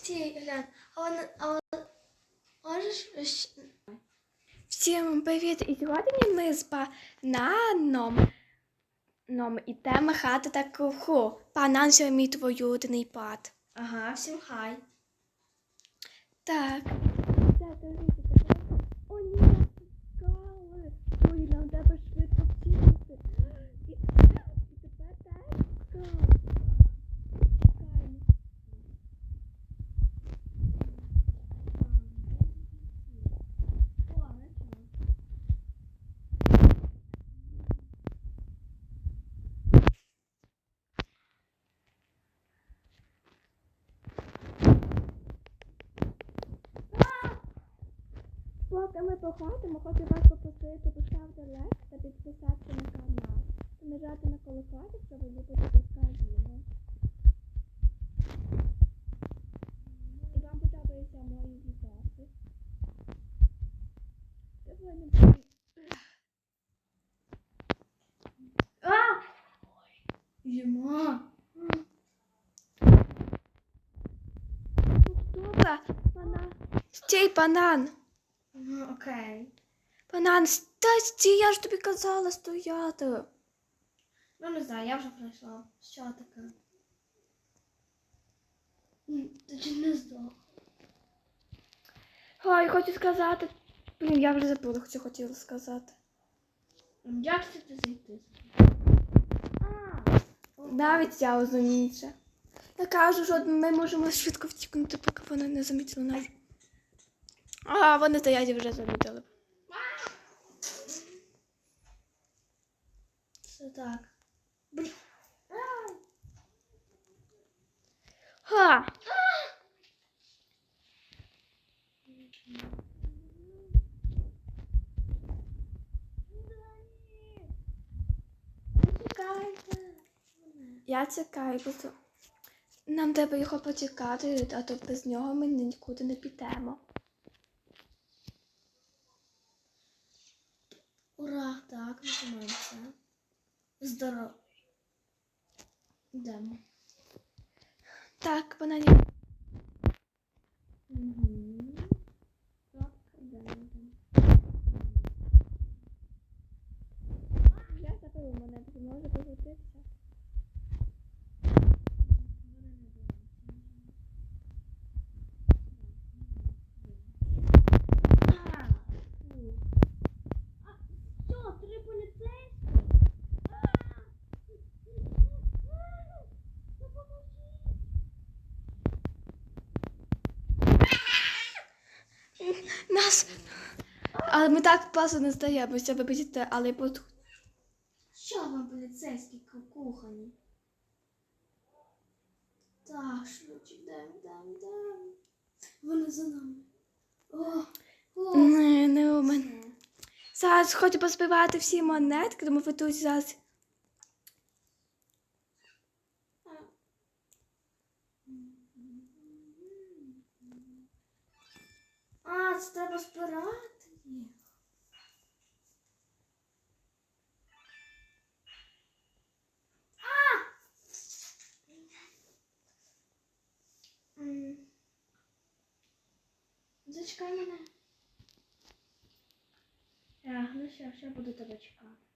Стій, глянь. А вона, а вона, можеш Всім привіт! І сьогодні ми з пананом ном ідемо хати таку. Панан ще мій твоюрідний пад. Ага, всім хай. Так. Це дивіться, тепер. О, ні, нас чекали. Ой, нам треба швидко вчитися. І, і тепер так. Чекаємо. О, начало. Поки ми походимо, хочу вас попросити поставити лайк та підписатися на канал. Та нажати на колокольчик, щоб ви будете відео. І вам подобаються мої відоси. А! Йома. Добре, банан. Стій, банан. Окей. Банан, стій, я ж тобі казала стояти. Ну, не знаю, я вже пройшла. Що таке? Ти чи не здох? Ой, хочу сказати. Блін, я вже забула, що хотіла сказати. Як це ти зайти? Навіть я розуміюча. Я кажу, що ми можемо швидко втікнути, поки вони не замітили нас. А, вони стоять і вже замітили. Це так. Ха! Я чекаю, бо то- нам треба його почекати, а то без нього ми нікуди не підемо. Ура, так. Здорово. Йдемо. Так, вона не. Угу. Так, йдемо, йдемо. Я забила мене, бо може погодитися. А, фу. А, що, три поліцейські? А! А! Допоможіть! Нас. Але ми так просто не здаємося, вибачте, але тут. Що вам поліцейські кукухані? Так, швидше, йдемо, йдемо, йдемо. Вони за нами. О, о, Не, не у мене. Зараз хочу позбивати всі монетки, тому ви тут зараз. А, це треба збирати. Зачекай мене. Так, ну що, ще буду тебе чекати.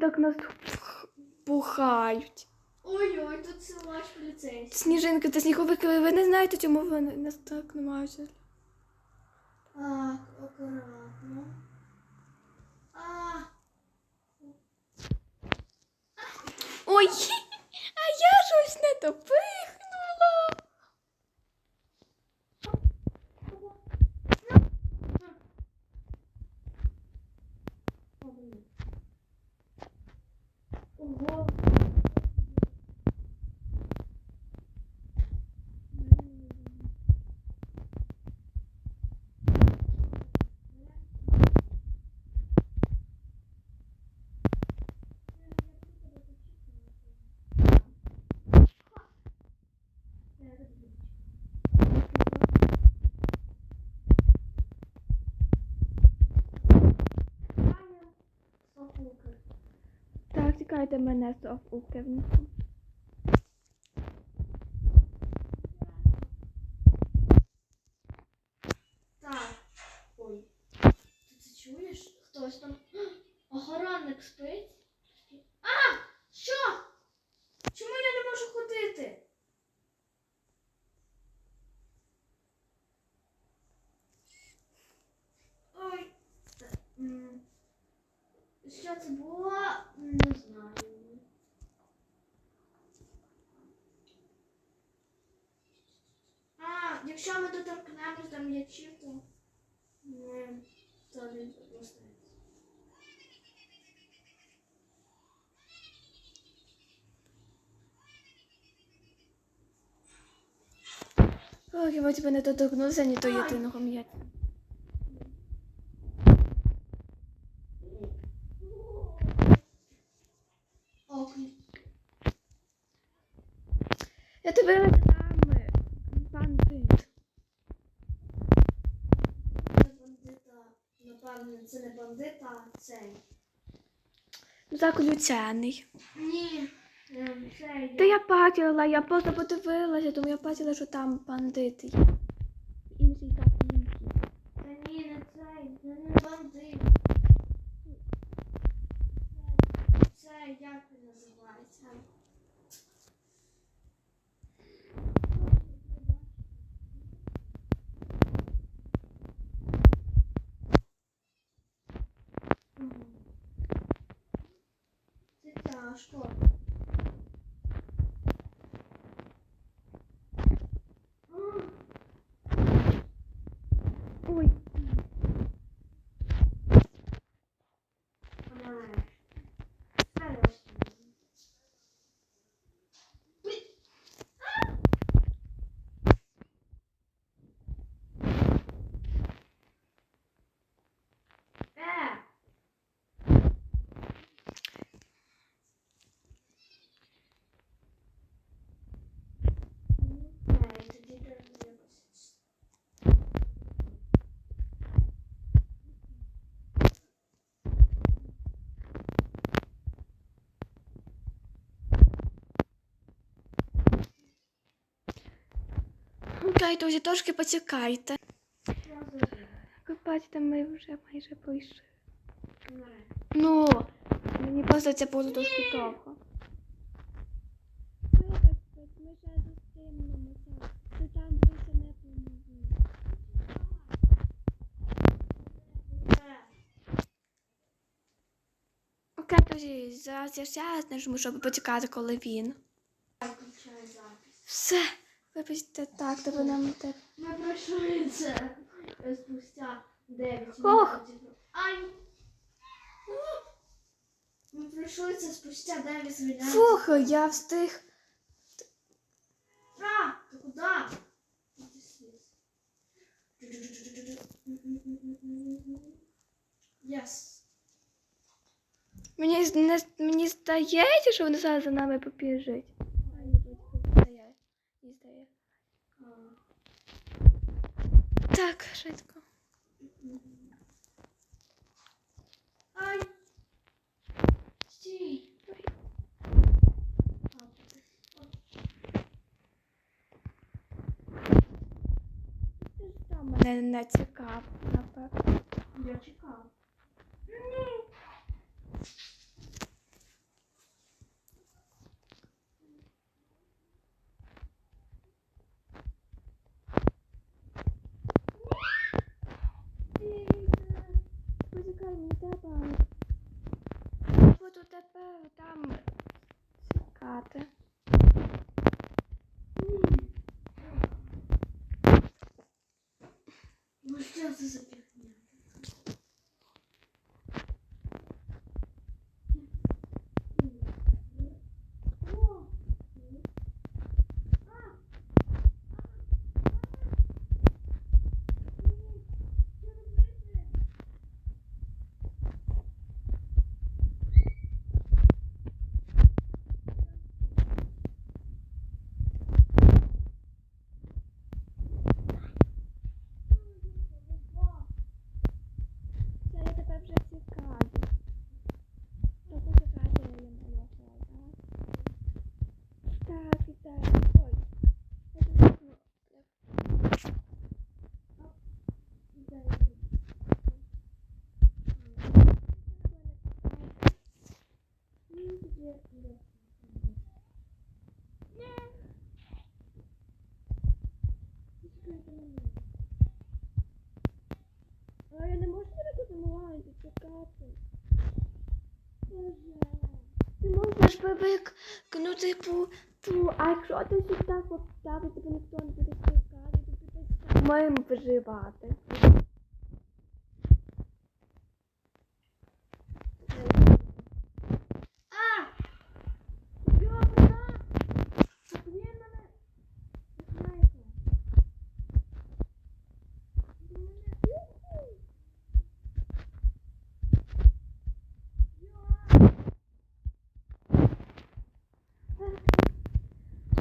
Так нас пухають? Ой-ой, тут силач поліцейський. Сніжинки та сніговики, ви не знаєте, чому вони нас так намагаються? Так, акуратно. А, Ой, а я щось не допихнула. 我 Так, чекайте мене з окуківнику. Так. Ой. Ти це чуєш? Хтось там. Охоронник спить. А! Що? Чому я не можу ходити? Ой. Та, м, Що це було? Не знаю. А, якщо ми доторкнемось до м'ячів, то ми то він пропустить. Ох, я тебе не доторкнувся ні до єдиного м'яча. Окей. Я тебе там бандит. Це бандита. Напевно, це не бандита, а цей. Ну так люцяний. Ні. Цей. Та я бачила, я просто подивилася, тому я бачила, що там бандити є. Інший так інший. Та ні, не цей. Це не бандит. Це, це як він називається? Мгм. Це тяжко. А, Ой, Ай. Хорошо. Е! Ну, е, тоді треба якось. Окей, друзі, трошки почекайте. Ви бачите, ми вже майже пройшли. Ну, мені просто це було трошки довго. Ми ще зустрінемося. Ти там більше не помогли. Окей, друзі, зараз я ще нажму, щоб почекати, коли він. Все, вибачте, так, тебе нам те. Ми пройшли це спустя 9 Ох. минут. Ай! Ми пройшли це спустя 9 минут. Фух, я встиг. А, ти куди? Іди сліз. Yes. Мені, не, мені здається, що вони зараз за нами побіжать. А, ні, вроді би здає. Мені здає. Так, швидко. Ай! Стій! Мене не цікав, напевно. Я чекав. Почекай, мені треба. Буду тепер там чекати. Ну що це за фігня? О! Це я тебе вже цікаві. Ну, почекайте, я їм його так. Так, і так. Ой. Я тут візьму. А я не можу тебе тут онлайн чекати. Боже. Ти можеш вивикнути по, по, а якщо ти сюди поставити, тебе ніхто не буде чекати, то ти самим виживати. А! Йобана! Блін, мене... Знаєте.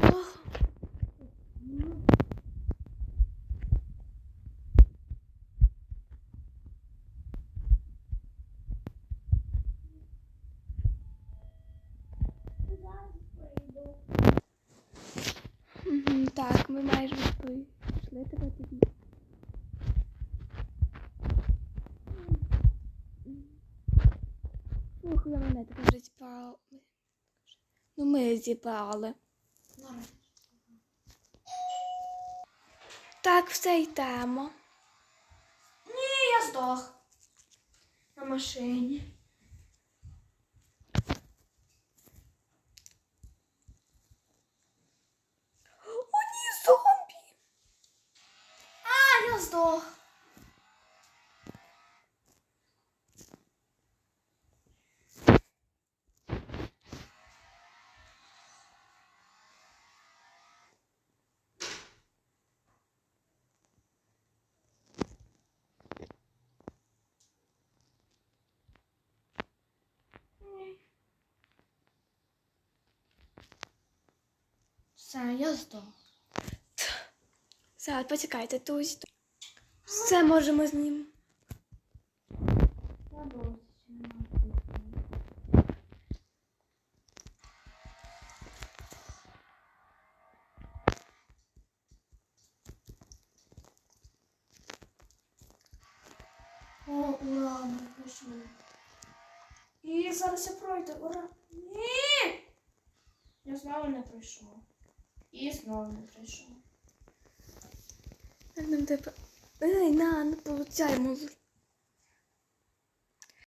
Ох. Мгм, Так, ми майже прийшли тебе тоді. Ух, я мене тебе вже зібрали. Ну, ми зібрали. Так, все йдемо. Ні, я здох. На машині. О, ні, зомбі! А, я здох. Все, я здох. Зараз, почекайте, тут. Все можемо з ним. О, ура, ми пройшли. І зараз я пройду, ура. Ні! Я знову не пройшов. І знову не прийшов. Нам на, не получаємо.